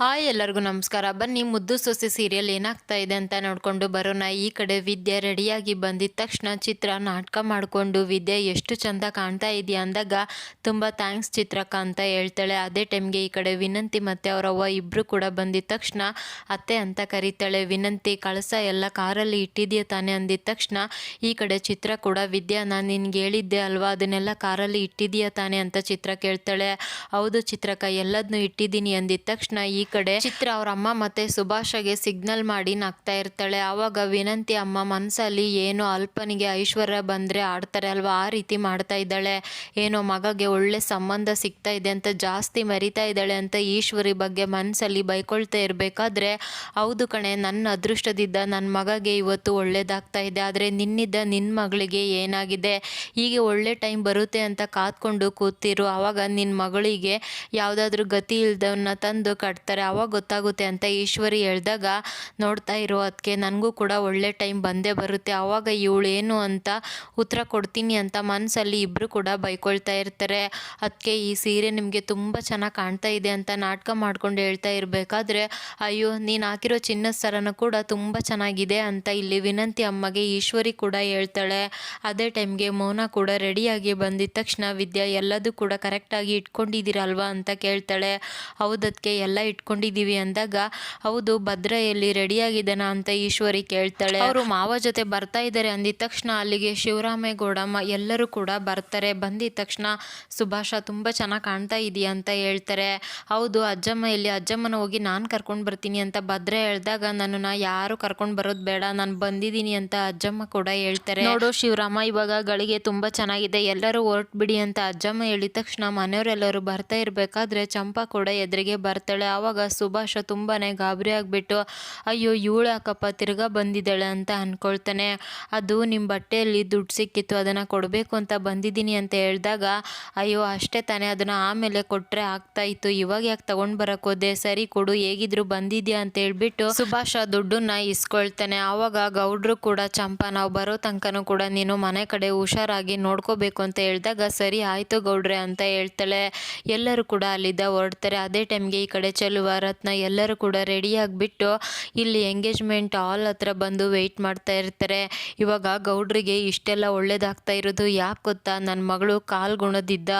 Hi ಎಲ್ಲರಿಗೂ ನಮಸ್ಕಾರ. ಬನ್ನಿ ಮುದ್ದು ಸೊಸೆ ಸೀರಿಯಲ್ ಏನಾಗ್ತಾ ಇದೆ ಅಂತ ನೋಡಿಕೊಂಡು ಬರೋಣ. ಈ ಕಡೆ ವಿದ್ಯೆ ರೆಡಿಯಾಗಿ ಬಂದಿದ್ದ ತಕ್ಷಣ ಚಿತ್ರ ನಾಟಕ ಮಾಡಿಕೊಂಡು, ವಿದ್ಯೆ ಎಷ್ಟು ಚಂದ ಕಾಣ್ತಾ ಇದೆಯಾ ಅಂದಾಗ ತುಂಬ ಥ್ಯಾಂಕ್ಸ್ ಚಿತ್ರಕ್ಕ ಅಂತ ಹೇಳ್ತಾಳೆ. ಅದೇ ಟೈಮ್ಗೆ ಈ ಕಡೆ ವಿನಂತಿ ಮತ್ತು ಅವರವ್ವ ಇಬ್ಬರು ಕೂಡ ಬಂದಿದ್ದ ತಕ್ಷಣ ಅತ್ತೆ ಅಂತ ಕರೀತಾಳೆ. ವಿನಂತಿ, ಕಳಸ ಎಲ್ಲ ಕಾರಲ್ಲಿ ಇಟ್ಟಿದೆಯಾ ತಾನೆ ಅಂದಿದ ತಕ್ಷಣ ಈ ಕಡೆ ಚಿತ್ರ ಕೂಡ, ವಿದ್ಯಾ ನಾನು ನಿನ್ಗೆ ಹೇಳಿದ್ದೆ ಅಲ್ವಾ, ಅದನ್ನೆಲ್ಲ ಕಾರಲ್ಲಿ ಇಟ್ಟಿದೆಯಾ ತಾನೆ ಅಂತ ಚಿತ್ರ ಕೇಳ್ತಾಳೆ. ಹೌದು ಚಿತ್ರಕ್ಕ ಎಲ್ಲದನ್ನೂ ಇಟ್ಟಿದ್ದೀನಿ ಅಂದಿದ್ದ ತಕ್ಷಣ ಈ ಕಡೆ ಚಿತ್ರ ಅವ್ರ ಅಮ್ಮ ಮತ್ತೆ ಸುಭಾಷಗೆ ಸಿಗ್ನಲ್ ಮಾಡಿ ನಗ್ತಾ ಇರ್ತಾಳೆ. ಆವಾಗ ವಿನಂತಿ, ಅಮ್ಮ, ಮನ್ಸಲ್ಲಿ ಏನೋ ಅಲ್ಪನಿಗೆ ಐಶ್ವರ್ಯ ಬಂದ್ರೆ ಆಡ್ತಾರೆ ಅಲ್ವಾ? ಆ ರೀತಿ ಮಾಡ್ತಾ ಇದ್ದಾಳೆ. ಏನೋ ಮಗಗೆ ಒಳ್ಳೆ ಸಂಬಂಧ ಸಿಗ್ತಾ ಇದೆ ಅಂತ ಜಾಸ್ತಿ ಮರಿತಾ ಇದ್ದಾಳೆ ಅಂತ ಈಶ್ವರಿ ಬಗ್ಗೆ ಮನ್ಸಲ್ಲಿ ಬೈಕೊಳ್ತಾ ಇರಬೇಕಾದ್ರೆ, ಹೌದು ಕಣೆ, ನನ್ನ ಅದೃಷ್ಟದಿದ್ದ ನನ್ನ ಮಗಗೆ ಇವತ್ತು ಒಳ್ಳೇದಾಗ್ತಾ ಇದೆ. ಆದರೆ ನಿನ್ನಿದ್ದ ನಿನ್ನ ಮಗಳಿಗೆ ಏನಾಗಿದೆ? ಹೀಗೆ ಒಳ್ಳೆ ಟೈಮ್ ಬರುತ್ತೆ ಅಂತ ಕಾತ್ಕೊಂಡು ಕೂತಿರು. ಆವಾಗ ನಿನ್ನ ಮಗಳಿಗೆ ಯಾವುದಾದ್ರೂ ಗತಿ ಇಲ್ದವನ್ನ ತಂದು ಕಟ್ತಾರೆ ಆವಾಗ ಗೊತ್ತಾಗುತ್ತೆ ಅಂತ ಈಶ್ವರಿ ಹೇಳ್ದಾಗ ನೋಡ್ತಾ ಇರೋ ಅದಕ್ಕೆ ನನಗೂ ಕೂಡ ಒಳ್ಳೆ ಟೈಮ್ ಬಂದೇ ಬರುತ್ತೆ. ಆವಾಗ ಇವಳು ಏನು ಅಂತ ಉತ್ತರ ಕೊಡ್ತೀನಿ ಅಂತ ಮನಸ್ಸಲ್ಲಿ ಇಬ್ಬರು ಕೂಡ ಬೈಕೊಳ್ತಾ ಇರ್ತಾರೆ. ಅದಕ್ಕೆ ಈ ಸೀರೆ ನಿಮಗೆ ತುಂಬ ಚೆನ್ನಾಗಿ ಕಾಣ್ತಾ ಇದೆ ಅಂತ ನಾಟಕ ಮಾಡ್ಕೊಂಡು ಹೇಳ್ತಾ ಇರಬೇಕಾದ್ರೆ, ಅಯ್ಯೋ, ನೀನು ಹಾಕಿರೋ ಚಿನ್ನದ ಸರನು ಕೂಡ ತುಂಬ ಚೆನ್ನಾಗಿದೆ ಅಂತ ಇಲ್ಲಿ ವಿನಂತಿ ಅಮ್ಮಗೆ ಈಶ್ವರಿ ಕೂಡ ಹೇಳ್ತಾಳೆ. ಅದೇ ಟೈಮ್ಗೆ ಮೌನ ಕೂಡ ರೆಡಿಯಾಗಿ ಬಂದಿದ್ದ ತಕ್ಷಣ ವಿದ್ಯಾ ಎಲ್ಲದೂ ಕೂಡ ಕರೆಕ್ಟಾಗಿ ಇಟ್ಕೊಂಡಿದ್ದೀರಲ್ವಾ ಅಂತ ಕೇಳ್ತಾಳೆ. ಹೌದಕ್ಕೆ ಎಲ್ಲ ಇಟ್ಕೊಂಡಿದ್ದೀವಿ ಅಂದಾಗ ಹೌದು ಭದ್ರೆಯಲ್ಲಿ ಎಲ್ಲಿ ರೆಡಿಯಾಗಿದ್ದಾನ ಅಂತ ಈಶ್ವರಿ ಕೇಳ್ತಾಳೆ. ಅವರು ಮಾವ ಜೊತೆ ಬರ್ತಾ ಇದ್ದಾರೆ ಅಂದಿದ ತಕ್ಷಣ ಅಲ್ಲಿಗೆ ಶಿವರಾಮೇಗೌಡಮ್ಮ ಎಲ್ಲರೂ ಕೂಡ ಬರ್ತಾರೆ. ಬಂದಿದ ತಕ್ಷಣ ಸುಭಾಷ ತುಂಬ ಚೆನ್ನಾಗಿ ಕಾಣ್ತಾ ಇದೆಯಾ? ಅಂತ ಹೇಳ್ತಾರೆ. ಹೌದು ಅಜ್ಜಮ್ಮ ಇಲ್ಲಿ ಅಜ್ಜಮ್ಮನ ಹೋಗಿ ನಾನು ಕರ್ಕೊಂಡು ಬರ್ತೀನಿ ಅಂತ ಭದ್ರೆ ಹೇಳ್ದಾಗ ನನ್ನನ್ನು ಯಾರು ಕರ್ಕೊಂಡು ಬರೋದು ಬೇಡ ನಾನು ಬಂದಿದ್ದೀನಿ ಅಂತ ಅಜ್ಜಮ್ಮ ಕೂಡ ಹೇಳ್ತಾರೆ. ನೋಡು ಶಿವರಾಮ ಇವಾಗ ಗಳಿಗೆ ತುಂಬ ಚೆನ್ನಾಗಿದೆ. ಎಲ್ಲರೂ ಹೊರಟ್ಬಿಡಿ ಅಂತ ಅಜ್ಜಮ್ಮ ಹೇಳಿದ ತಕ್ಷಣ ಮನೆಯವರೆಲ್ಲರೂ ಬರ್ತಾ ಇರಬೇಕಾದ್ರೆ ಚಂಪಾ ಕೂಡ ಎದುರಿಗೆ ಬರ್ತಾಳೆ. ಆವಾಗ ಸುಭಾಷ ತುಂಬಾ ಗಾಬರಿ ಆಗಿಬಿಟ್ಟು, ಅಯ್ಯೋ, ಇವಳು ಯಾಕಪ್ಪ ತಿರ್ಗಾ ಬಂದಿದ್ದಾಳೆ ಅಂತ ಅಂದ್ಕೊಳ್ತಾನೆ ಅದು ನಿಮ್ಮ ಬಟ್ಟೆಯಲ್ಲಿ ದುಡ್ಡು ಸಿಕ್ಕಿತ್ತು, ಅದನ್ನು ಕೊಡಬೇಕು ಅಂತ ಬಂದಿದ್ದೀನಿ ಅಂತ ಹೇಳಿದಾಗ, ಅಯ್ಯೋ, ಅಷ್ಟೇ ತಾನೇ, ಅದನ್ನು ಆಮೇಲೆ ಕೊಟ್ಟರೆ ಆಗ್ತಾ ಇತ್ತು. ಇವಾಗ ಯಾಕೆ ತಗೊಂಡು ಬರಕ್ಕೆ ಸರಿ ಕೊಡು, ಹೇಗಿದ್ರು ಬಂದಿದ್ಯಾ? ಅಂತ ಹೇಳ್ಬಿಟ್ಟು ಸುಭಾಷ ದುಡ್ಡನ್ನ ಇಸ್ಕೊಳ್ತಾನೆ. ಆವಾಗ ಗೌಡ್ರು ಕೂಡ, ಚಂಪಾ, ನಾವು ಬರೋ ತನಕನೂ ಕೂಡ ನೀನು ಮನೆ ಕಡೆ ಹುಷಾರಾಗಿ ನೋಡ್ಕೋಬೇಕು ಅಂತ ಹೇಳಿದಾಗ, ಸರಿ, ಆಯಿತು ಗೌಡ್ರೆ ಅಂತ ಹೇಳ್ತಾಳೆ. ಎಲ್ಲರೂ ಕೂಡ ಅಲ್ಲಿದ್ದ ಹೊರಡ್ತಾರೆ. ಅದೇ ಟೈಮ್ಗೆ ಈ ಕಡೆ ಚೆಲುವ ರತ್ನ ಎಲ್ಲರೂ ಕೂಡ ರೆಡಿ ಆಗಿಬಿಟ್ಟು ಇಲ್ಲಿ ಎಂಗೇಜ್ಮೆಂಟ್ ಹಾಲ್ ಹತ್ರ ಬಂದು ವೆಯ್ಟ್ ಮಾಡ್ತಾ ಇರ್ತಾರೆ. ಇವಾಗ ಗೌಡ್ರಿಗೆ ಇಷ್ಟೆಲ್ಲ ಒಳ್ಳೇದಾಗ್ತಾ ಇರೋದು ಯಾಕೆ ಗೊತ್ತಾ? ನನ್ನ ಮಗಳು ಕಾಲ್ ಗುಣದಿದ್ದ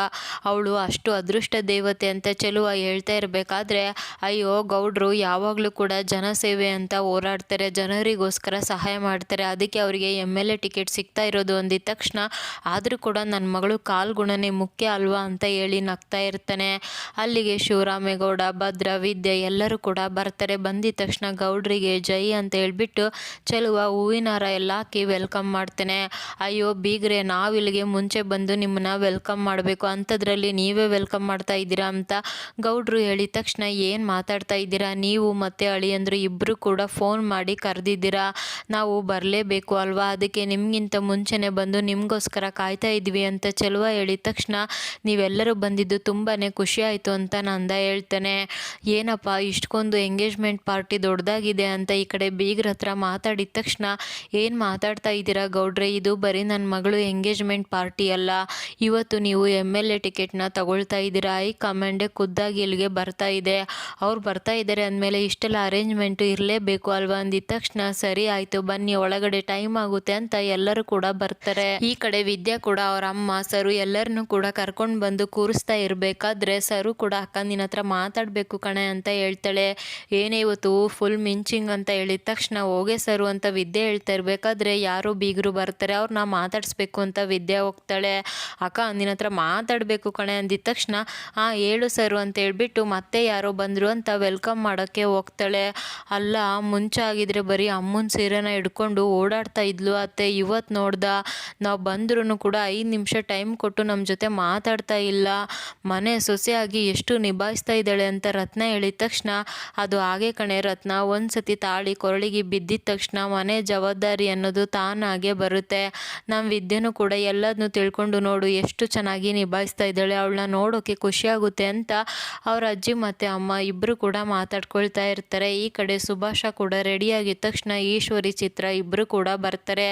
ಅವಳು ಅಷ್ಟು ಅದೃಷ್ಟ ದೇವತೆ ಅಂತ ಚೆಲುವ ಹೇಳ್ತಾ ಇರಬೇಕಾದ್ರೆ, ಅಯ್ಯೋ ಗೌಡ್ರು ಯಾವಾಗಲೂ ಕೂಡ ಜನಸೇವೆ ಅಂತ ಹೋರಾಡ್ತಾರೆ, ಜನರಿಗೋಸ್ಕರ ಸಹಾಯ ಮಾಡ್ತಾರೆ, ಅದಕ್ಕೆ ಅವರಿಗೆ ಎಂ ಎಲ್ ಎ ಟಿಕೆಟ್ ಸಿಗ್ತಾ ಇರೋದು ಅಂದಿದ ತಕ್ಷಣ ಆದರೂ ಕೂಡ ನನ್ನ ಮಗಳು ಕಾಲ್ ಗುಣನೇ ಮುಖ್ಯ ಅಲ್ವಾ ಅಂತ ಹೇಳಿ ನಗ್ತಾ ಇರ್ತಾನೆ. ಅಲ್ಲಿಗೆ ಶಿವರಾಮೇಗೌಡ ಭದ್ರ ವಿದ್ಯೆ ಎಲ್ಲರೂ ಕೂಡ ಬರ್ತಾರೆ. ಬಂದಿದ ತಕ್ಷಣ ಗೌಡ್ರಿಗೆ ಜೈ ಅಂತ ಹೇಳ್ಬಿಟ್ಟು ಚೆಲುವ ಹೂವಿನ ಹಾರ ಎಲ್ಲ ಹಾಕಿ ವೆಲ್ಕಮ್ ಮಾಡ್ತೇನೆ. ಅಯ್ಯೋ ಬೀಗ್ರೆ, ನಾವು ಇಲ್ಲಿಗೆ ಮುಂಚೆ ಬಂದು ನಿಮ್ಮನ್ನ ವೆಲ್ಕಮ್ ಮಾಡಬೇಕು. ಅಂಥದ್ರಲ್ಲಿ ನೀವೇ ವೆಲ್ಕಮ್ ಮಾಡ್ತಾ ಇದ್ದೀರಾ ಅಂತ ಗೌಡ್ರು ಹೇಳಿದ ತಕ್ಷಣ ಏನು ಮಾತಾಡ್ತಾ ಇದ್ದೀರಾ? ನೀವು ಮತ್ತು ಅಳಿಯಂದ್ರು ಇಬ್ಬರು ಕೂಡ ಫೋನ್ ಮಾಡಿ ಕರೆದಿದ್ದೀರಾ? ನಾವು ಬರಲೇಬೇಕು ಅಲ್ವಾ? ಅದಕ್ಕೆ ನಿಮಗಿಂತ ಮುಂಚೆನೇ ಬಂದು ನಿಮಗೋಸ್ಕರ ಕಾಯ್ತಾ ಇದ್ವಿ ಅಂತ ಚೆಲುವ ಹೇಳಿದ ತಕ್ಷಣ ನೀವೆಲ್ಲರೂ ಬಂದಿದ್ದು ತುಂಬಾ ಖುಷಿ ಆಯಿತು ಅಂತ ನಂದ ಹೇಳ್ತಾನೆ. ಏನಪ್ಪ, ಇಷ್ಟೊಂದು ಎಂಗೇಜ್ಮೆಂಟ್ ಪಾರ್ಟಿ ದೊಡ್ಡದಾಗಿದೆ ಅಂತ ಈ ಕಡೆ ಬೀಗ್ರ ಹತ್ರ ಮಾತಾಡಿದ ತಕ್ಷಣ ಏನು ಮಾತಾಡ್ತಾ ಇದ್ದೀರಾ ಗೌಡ್ರೆ? ಇದು ಬರೀ ನನ್ನ ಮಗಳು ಎಂಗೇಜ್ಮೆಂಟ್ ಪಾರ್ಟಿ ಅಲ್ಲ. ಇವತ್ತು ನೀವು ಎಂ ಎಲ್ ಎ ಟಿಕೆಟ್ನ ತಗೊಳ್ತಾ ಇದ್ದೀರಾ? ಐ ಕಮಾಂಡೆ ಖುದ್ದಾಗಿ ಇಲ್ಲಿಗೆ ಬರ್ತಾ ಇದೆ. ಅವ್ರು ಬರ್ತಾ ಇದ್ದಾರೆ ಅಂದಮೇಲೆ ಇಷ್ಟೆಲ್ಲ ಅರೇಂಜ್ಮೆಂಟು ಇರಲೇಬೇಕು ಅಲ್ವಾ ಅಂದಿದ ತಕ್ಷಣ ಸರಿ ಆಯಿತು, ಬನ್ನಿ, ಒಳಗಡೆ ಟೈಮ್ ಆಗುತ್ತೆ ಅಂತ ಎಲ್ಲರೂ ಕೂಡ ಬರ್ತಾರೆ. ಈ ಕಡೆ ವಿದ್ಯಾ ಕೂಡ ಅವ್ರ ಅಮ್ಮ, ಸರು ಎಲ್ಲರನ್ನೂ ಕೂಡ ಕರ್ಕೊಂಡು ಬಂದು ಕೂರಿಸ್ತಾ ಇರಬೇಕಾದ್ರೆ ಸರು ಕೂಡ ಅಕ್ಕ ನಿನ್ನ ಹತ್ರ ಮಾತಾಡಬೇಕು ಕಣೆ. ಅಂತ ಹೇಳ್ತಾಳೆ. ಏನೇ ಇವತ್ತು ಫುಲ್ ಮಿಂಚಿಂಗ್ ಅಂತ ಹೇಳಿದ ತಕ್ಷಣ, ಹೋಗೆ ಸರು ಅಂತ ವಿದ್ಯೆ ಹೇಳ್ತಾ ಇರಬೇಕಾದ್ರೆ ಯಾರೋ ಬೀಗರು ಬರ್ತಾರೆ ಅವ್ರನ್ನ ಮಾತಾಡಿಸ್ಬೇಕು ಅಂತ ವಿದ್ಯೆ ಹೋಗ್ತಾಳೆ. ಅಕ್ಕ, ನಿನ್ನ ಹತ್ರ ಮಾತಾಡಬೇಕು ಕಣೆ ಅಂದಿದ ತಕ್ಷಣ, ಆ, ಹೇಳು ಸರು ಅಂತ ಹೇಳ್ಬಿಟ್ಟು ಮತ್ತೆ ಯಾರೋ ಬಂದರು ಅಂತ ವೆಲ್ಕಮ್ ಮಾಡೋಕ್ಕೆ ಹೋಗ್ತಾಳೆ. ಅಲ್ಲ ಮುಂಚೆ ಆಗಿದ್ರೆ ಬರೀ ಅಮ್ಮನ ಸೀರೆನ ಹಿಡ್ಕೊಂಡು ಓಡಾಡ್ತಾ ಇದ್ಲು ಅತ್ತೆ ಇವತ್ತು ನೋಡ್ದ. ನಾವು ಬಂದ್ರೂ ಕೂಡ ಐದು ನಿಮಿಷ ಟೈಮ್ ಕೊಟ್ಟು ನಮ್ಮ ಜೊತೆ ಮಾತಾಡ್ತಾ ಇಲ್ಲ. ಮನೆ ಸೊಸೆಯಾಗಿ ಎಷ್ಟು ನಿಭಾಯಿಸ್ತಾ ಇದ್ದಾಳೆ ಅಂತ ರತ್ನ ಹೇಳಿದ ತಕ್ಷಣ, ಅದು ಹಾಗೆ ಕಣೆ, ರತ್ನ ಒಂದು ಸತಿ ತಾಳಿ ಕೊರಳಿಗೆ ಬಿದ್ದಿದ ತಕ್ಷಣ ಮನೆ ಜವಾಬ್ದಾರಿ ಅನ್ನೋದು ತಾನಾಗೆ ಬರುತ್ತೆ. ನಮ್ಮ ವಿದ್ಯೆನೂ ಕೂಡ ಎಲ್ಲದನ್ನೂ ತಿಳ್ಕೊಂಡು ನೋಡು, ಎಷ್ಟು ಚೆನ್ನಾಗಿ ನಿಭಾಯಿಸ್ತಾ ಇದ್ದಾಳೆ, ಅವಳನ್ನ ನೋಡೋಕ್ಕೆ ಖುಷಿಯಾಗುತ್ತೆ ಅಂತ ಅವ್ರ ಅಜ್ಜಿ ಮತ್ತು ಅಮ್ಮ ಇಬ್ಬರು ಕೂಡ ಮಾತಾಡ್ಕೊಳ್ತಾ ಇರ್ತಾರೆ. ಈ ಕಡೆ ಸುಭಾಷ ಕೂಡ ರೆಡಿಯಾಗಿದ್ದ ತಕ್ಷಣ ಈಶ್ವರಿ ಚಿತ್ರ ಇಬ್ಬರು ಕೂಡ ಬರ್ತಾರೆ.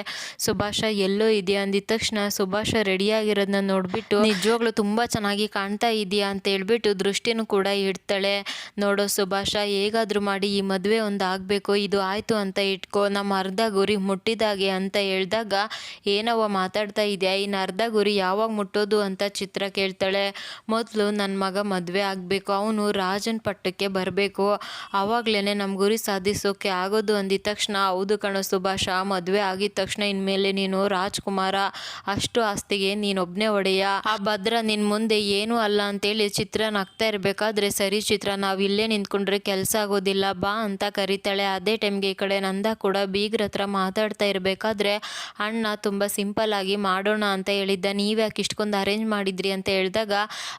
ಸುಭಾಷ, ಎಲ್ಲೋ ಇದೆಯಾ? ಅಂದಿದ ತಕ್ಷಣ ಸುಭಾಷ ರೆಡಿಯಾಗಿರೋದನ್ನ ನೋಡಿಬಿಟ್ಟು, ನಿಜವಾಗ್ಲೂ ತುಂಬ ಚೆನ್ನಾಗಿ ಕಾಣ್ತಾ ಇದೆಯಾ ಅಂತ ಹೇಳ್ಬಿಟ್ಟು ದೃಷ್ಟಿನೂ ಕೂಡ ಇಡ್ತಾಳೆ. ನೋಡೋ ಸುಭಾಷ, ಹೇಗಾದರೂ ಮಾಡಿ ಈ ಮದುವೆ ಒಂದು ಆಗಬೇಕು, ಇದು ಆಯಿತು ಅಂತ ಇಟ್ಕೋ. ನಮ್ಮ ಅರ್ಧ ಗುರಿ ಮುಟ್ಟಿದಾಗೆ ಅಂತ ಹೇಳಿದಾಗ, ಏನವ್ವ ಮಾತಾಡ್ತಾ ಇದೆಯಾ? ಇನ್ನು ಅರ್ಧ ಗುರಿ ಯಾವಾಗ ಮುಟ್ಟೋದು ಅಂತ ಚಿತ್ರ ಕೇಳ್ತಾಳೆ. ಮೊದಲು ನನ್ನ ಮಗ ಮದುವೆ ಆಗಬೇಕು, ಅವನು ರಾಜನ ಪಟ್ಟಕ್ಕೆ ಬರಬೇಕು. ಆವಾಗಲೇ ನಮ್ಮ ಗುರಿ ಸಾಧಿಸೋಕೆ ಆಗೋದು ಅಂದಿದ ತಕ್ಷಣ, ಹೌದು ಕಣೋ ಸುಭಾಷ, ಮದುವೆ ಆಗಿದ ತಕ್ಷಣ ಇನ್ಮೇಲೆ ನೀನು ರಾಜ್ಕುಮಾರ, ಅಷ್ಟು ಆಸ್ತಿಗೆ ನೀನೊಬ್ಬನೇ ಒಡೆಯ. ಆ ಭದ್ರ ನಿನ್ನ ಮುಂದೆ ಏನೂ ಅಲ್ಲ ಅಂತೇಳಿ ಚಿತ್ರ ನಗ್ತಾ ಇರಬೇಕಾದ್ರೆ ಸರಿ ಚಿತ್ರ, ನಾವು ಇಲ್ಲೇ ನಿಂತ್ಕೊಂಡ್ರೆ ಕೆಲಸ ಆಗೋದಿಲ್ಲ, ಬಾ ಅಂತ ಕರಿತಾಳೆ. ಅದೇ ಟೈಮ್ಗೆ ಈ ಕಡೆ ನಂದ ಕೂಡ ಬೀಗ್ರ ಹತ್ರ ಮಾತಾಡ್ತಾ ಇರಬೇಕಾದ್ರೆ, ಅಣ್ಣ, ತುಂಬ ಸಿಂಪಲ್ ಆಗಿ ಮಾಡೋಣ ಅಂತ ಹೇಳಿದ್ದ. ನೀವು ಯಾಕೆ ಇಷ್ಟೊಂದು ಅರೇಂಜ್ ಮಾಡಿದ್ರಿ? ಅಂತ ಹೇಳಿದಾಗ,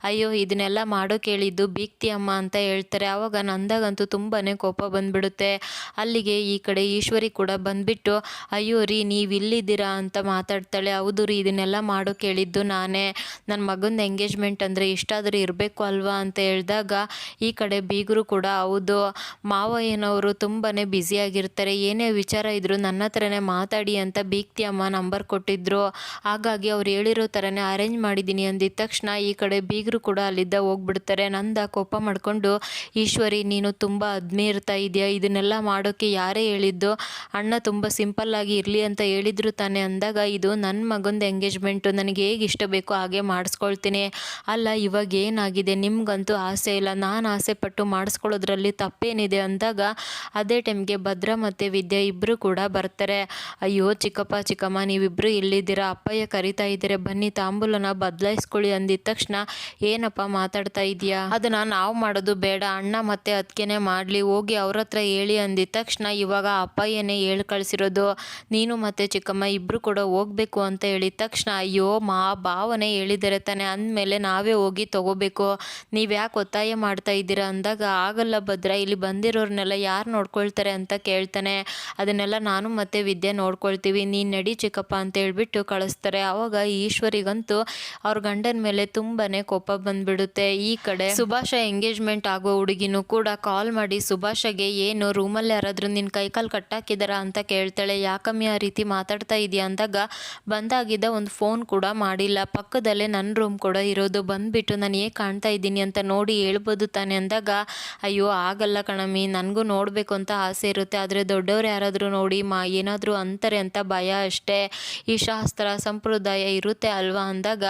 ಅಯ್ಯೋ, ಇದನ್ನೆಲ್ಲ ಮಾಡೋ ಕೇಳಿದ್ದು ಬೀಗ್ತಿ ಅಮ್ಮ ಅಂತ ಹೇಳ್ತಾರೆ. ಆವಾಗ ನಂದಾಗಂತೂ ತುಂಬಾ ಕೋಪ ಬಂದ್ಬಿಡುತ್ತೆ. ಅಲ್ಲಿಗೆ ಈ ಕಡೆ ಈಶ್ವರಿ ಕೂಡ ಬಂದ್ಬಿಟ್ಟು, ಅಯ್ಯೋ ರೀ, ನೀವು ಇಲ್ಲಿದ್ದೀರಾ? ಅಂತ ಮಾತಾಡ್ತಾಳೆ. ಹೌದು ರೀ, ಇದನ್ನೆಲ್ಲ ಮಾಡೋ ಕೇಳಿದ್ದು ನಾನೇ. ನನ್ನ ಮಗನ ಎಂಗೇಜ್ಮೆಂಟ್ ಅಂದರೆ ಇಷ್ಟಾದರೂ ಇರಬೇಕು ಅಲ್ವಾ? ಅಂತ ಹೇಳಿದಾಗ, ಈ ಕಡೆ ಬೀಗರು ಕೂಡ ಹೌದು. ಮಾವಯ್ಯನವರು ತುಂಬಾ ಬ್ಯುಸಿಯಾಗಿರ್ತಾರೆ ಏನೇ ವಿಚಾರ ಇದ್ದರೂ ನನ್ನ ಹತ್ರನೇ ಮಾತಾಡಿ ಅಂತ ಬೀಗ್ತಿ ಅಮ್ಮ ನಂಬರ್ ಕೊಟ್ಟಿದ್ರು. ಹಾಗಾಗಿ ಅವ್ರು ಹೇಳಿರೋ ಥರನೇ ಅರೇಂಜ್ ಮಾಡಿದ್ದೀನಿ ಅಂದಿದ ತಕ್ಷಣ ಈ ಕಡೆ ಬೀಗರು ಕೂಡ ಅಲ್ಲಿದ್ದ ಹೋಗ್ಬಿಡ್ತಾರೆ. ನಂದ ಕೋಪ ಮಾಡಿಕೊಂಡು, ಈಶ್ವರಿ, ನೀನು ತುಂಬ ಇರ್ತಾ ಇದೆಯಾ? ಇದನ್ನೆಲ್ಲ ಮಾಡೋಕ್ಕೆ ಯಾರೇ ಹೇಳಿದ್ದು? ಅಣ್ಣ ತುಂಬ ಸಿಂಪಲ್ಲಾಗಿ ಇರಲಿ ಅಂತ ಹೇಳಿದ್ರು ತಾನೆ ಅಂದಾಗ, ಇದು ನನ್ನ ಮಗಂದು ಎಂಗೇಜ್ಮೆಂಟು ನನಗೆ ಹೇಗೆ ಇಷ್ಟ ಬೇಕೋ ಹಾಗೆ ಮಾಡಿಸ್ಕೊಳ್ತೀನಿ. ಅಲ್ಲ, ಇವಾಗ ಏನಾಗಿದೆ? ನಿಮ್ಗಂತೂ ಆಸೆ ಇಲ್ಲ. ನಾನು ಆಸೆ ಪಟ್ಟು ಮಾಡಿಸ್ಕೊಳ್ಳೋದ್ರಲ್ಲಿ ತಪ್ಪೇನಿದೆ ಅಂದಾಗ ಅದೇ ಟೈಮ್ಗೆ ಭದ್ರ ಮತ್ತು ವಿದ್ಯಾ ಇಬ್ಬರು ಕೂಡ ಬರ್ತಾರೆ. ಅಯ್ಯೋ ಚಿಕ್ಕಪ್ಪ, ಚಿಕ್ಕಮ್ಮ ನೀವಿಬ್ಬರು ಇಲ್ಲಿದ್ದೀರಾ? ಅಪ್ಪಯ್ಯ ಕರಿತಾ ಇದ್ದೀರಾ. ಬನ್ನಿ, ತಾಂಬೂಲನ ಬದಲಾಯಿಸ್ಕೊಳ್ಳಿ ಅಂದಿದ ತಕ್ಷಣ ಏನಪ್ಪ ಮಾತಾಡ್ತಾ ಇದೆಯಾ ಅದನ್ನು ನಾವು ಮಾಡೋದು ಬೇಡ. ಅಣ್ಣ ಮತ್ತೆ ಅದಕ್ಕೇನೆ ಮಾಡಲಿ. ಹೋಗಿ ಅವ್ರ ಹತ್ರ ಹೇಳಿ ಅಂದಿದ ತಕ್ಷಣ ಇವಾಗ ಅಪ್ಪಯ್ಯನೇ ಹೇಳಿ ಕಳಿಸಿರೋದು. ನೀನು ಮತ್ತು ಚಿಕ್ಕಮ್ಮ ಇಬ್ಬರು ಕೂಡ ಹೋಗಬೇಕು ಅಂತ ಹೇಳಿದ ತಕ್ಷಣ ಅಯ್ಯೋ, ಮಾ ಭಾವನೆ ಹೇಳಿದರೆ ತಾನೆ. ಅಂದಮೇಲೆ ನಾವೇ ಹೋಗಿ ತಗೋಬೇಕು. ನೀವು ಯಾಕೆ ಒತ್ತಾಯ ಮಾಡ್ತಾ ಇದ್ದೀರಾ ಅಂದಾಗ ಆಗಲ್ಲ ಭದ್ರ, ಇಲ್ಲಿ ಬಂದಿರೋರ್ನೆಲ್ಲ ಯಾರು ನೋಡ್ಕೊಳ್ತಾರೆ ಅಂತ ಕೇಳ್ತಾನೆ. ಅದನ್ನೆಲ್ಲ ನಾನು ಮತ್ತು ವಿದ್ಯೆ ನೋಡ್ಕೊಳ್ತೀವಿ, ನೀನು ನಡಿ ಚಿಕ್ಕಪ್ಪ ಅಂತ ಹೇಳ್ಬಿಟ್ಟು ಕಳಿಸ್ತಾರೆ. ಆವಾಗ ಈಶ್ವರಿಗಂತೂ ಅವ್ರ ಗಂಡನ ಮೇಲೆ ತುಂಬಾ ಕೋಪ ಬಂದ್ಬಿಡುತ್ತೆ. ಈ ಕಡೆ ಸುಭಾಷ ಎಂಗೇಜ್ಮೆಂಟ್ ಆಗೋ ಹುಡುಗಿನೂ ಕೂಡ ಕಾಲ್ ಮಾಡಿ, ಸುಭಾಷಗೆ ಏನು, ರೂಮಲ್ಲಿ ಯಾರಾದರೂ ನಿನ್ನ ಕೈಕಾಲು ಕಟ್ಟಾಕಿದಾರ ಅಂತ ಕೇಳ್ತಾಳೆ. ಯಾಕಮ್ಮಿ, ಆ ರೀತಿ ಮಾತಾಡ್ತಾ ಇದೆಯಾ? ಅಂದಾಗ, ಬಂದಾಗಿದ್ದ ಒಂದು ಫೋನ್ ಕೂಡ ಮಾಡಿಲ್ಲ. ಪಕ್ಕದಲ್ಲೇ ನನ್ನ ರೂಮ್ ಕೂಡ ಇರೋದು. ಬಂದುಬಿಟ್ಟು ನಾನು ಏನು ಕಾಣ್ತಾ ಇದ್ದೀನಿ ಅಂತ ನೋಡಿ ಹೇಳ್ಬೋದು ತಾನೆ ಅಂದಾಗ ಅಯ್ಯೋ, ಆಗಲ್ಲ ಕಣಮಿ ನನಗೂ ನೋಡಬೇಕು ಅಂತ ಆಸೆ ಇರುತ್ತೆ. ಆದರೆ ದೊಡ್ಡವ್ರು ಯಾರಾದರೂ ನೋಡಿ, ಮಾ, ಏನಾದರೂ ಅಂತಾರೆ ಅಂತ ಭಯ ಅಷ್ಟೇ. ಈ ಶಾಸ್ತ್ರ, ಸಂಪ್ರದಾಯ ಇರುತ್ತೆ ಅಲ್ವಾ? ಅಂದಾಗ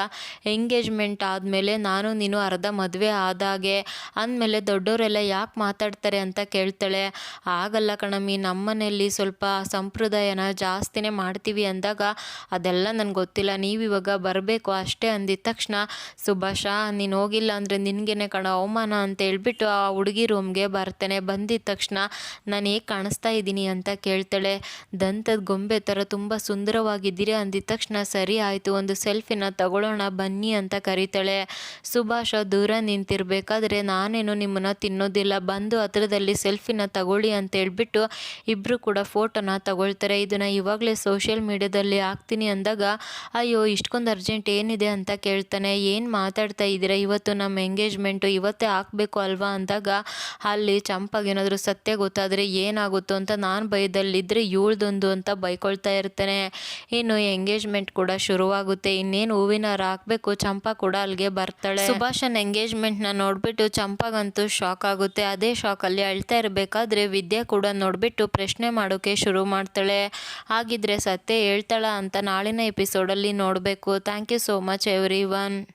ಎಂಗೇಜ್ಮೆಂಟ್ ಆದಮೇಲೆ ನಾನು, ನೀನು ಅರ್ಧ ಮದುವೆ ಆದಾಗೆ ಅಂದಮೇಲೆ ದೊಡ್ಡವರೆಲ್ಲ ಯಾಕೆ ಮಾತಾಡ್ತಾರೆ ಅಂತ ಕೇಳ್ತಾಳೆ. ಆಗಲ್ಲ ಕಣಮಿ ನಮ್ಮ ಮನೆಯಲ್ಲಿ ಸ್ವಲ್ಪ ಸಂಪ್ರದಾಯನ ಜಾಸ್ತಿನೇ ಮಾಡ್ತೀವಿ ಅಂದಾಗ ಅದೆಲ್ಲ ನನಗೆ ಗೊತ್ತಿಲ್ಲ. ನೀವಿವಾಗ ಬರಬೇಕು ಅಷ್ಟೇ ಅಂದಿದ ತಕ್ಷಣ, ಸುಭಾಷ, ನೀನು ಹೋಗಿಲ್ಲ ಅಂದರೆ ನಿನಗೇನೆ ಕಣ ಅವಮಾನ ಅಂತ ಹೇಳ್ಬಿಟ್ಟು ಆ ಹುಡುಗಿ ರೂಮ್ಗೆ ಬರ್ತಾನೆ. ಬಂದಿದ ತಕ್ಷಣ ನಾನು ಹೇಗೆ ಕಾಣಿಸ್ತಾ ಇದ್ದೀನಿ ಅಂತ ಕೇಳ್ತಾಳೆ. ದಂತದ ಗೊಂಬೆ ಥರ ತುಂಬ ಸುಂದರವಾಗಿದ್ದೀರಿ ಅಂದಿದ ತಕ್ಷಣ ಸರಿ ಆಯಿತು, ಒಂದು ಸೆಲ್ಫಿನ ತಗೊಳ್ಳೋಣ, ಬನ್ನಿ ಅಂತ ಕರೀತಾಳೆ. ಸುಭಾಷ, ದೂರ ನಿಂತಿರ್ಬೇಕಾದ್ರೆ ನಾನೇನು ನಿಮ್ಮನ್ನು ತಿನ್ನೋದಿಲ್ಲ. ಬಂದು ಹತ್ರದಲ್ಲಿ ಸೆಲ್ಫಿನ ತಗೊಳ್ಳಿ ಅಂತ ಹೇಳ್ಬಿಟ್ಟು ಇಬ್ಬರು ಕೂಡ ಫೋಟೋನ ತಗೊಳ್ತಾರೆ. ಇದನ್ನು ಇವಾಗಲೇ ಸೋಷಿಯಲ್ ಮೀಡ್ಯಾದಲ್ಲಿ ಹಾಕ್ತೀನಿ ಅಂದಾಗ, ಅಯ್ಯೋ, ಇಷ್ಟೊಂದು ಅರ್ಜೆಂಟ್ ಏನಿದೆ? ಅಂತ ಕೇಳ್ತಾನೆ. ಏನು ಮಾತಾಡ್ತಾ ಇದ್ದೀರಾ? ಇವತ್ತು ನಮ್ಮ ಎಂಗೇಜ್ಮೆಂಟು ಇವತ್ತೇ ಹಾಕಬೇಕು ಅಲ್ವಾ? ಅಂದಾಗ ಅಲ್ಲಿ ಚಂಪಾಗೇನಾದರೂ ಸತ್ಯ ಗೊತ್ತಾದರೆ ಏನಾಗುತ್ತೋ ಅಂತ ನಾನು ಭಯದಲ್ಲಿದ್ದರೆ ಇವಳ್ದೊಂದು ಅಂತ ಬೈಕೊಳ್ತಾ ಇರ್ತೇನೆ. ಇನ್ನು ಎಂಗೇಜ್ಮೆಂಟ್ ಕೂಡ ಶುರುವಾಗುತ್ತೆ. ಇನ್ನೇನು ಹೂವಿನ ಹಾಕಬೇಕು, ಚಂಪಾ ಕೂಡ ಅಲ್ಲಿಗೆ ಬರ್ತಾಳೆ. ಸುಭಾಷನ್ ಎಂಗೇಜ್ಮೆಂಟ್ನ ನೋಡಿಬಿಟ್ಟು ಚಂಪಾಗಂತೂ ಶಾಕ್ ಆಗುತ್ತೆ. ಅದೇ ಶಾಕಲ್ಲಿ ಅಳ್ತಾ ಇರಬೇಕಾದ್ರೆ ವಿದ್ಯಾ ಕೂಡ ನೋಡಿಬಿಟ್ಟು ಪ್ರಶ್ನೆ ಮಾಡೋಕ್ಕೆ ಶುರು ಮಾಡ್ತಾಳೆ. ಹಾಗಿದ್ರೆ ಸತ್ಯ ಹೇಳ್ತಾಳ ಅಂತ ನಾಳಿನ ಎಪಿಸೋಡಲ್ಲಿ ನೋಡಬೇಕು. Thank you so much every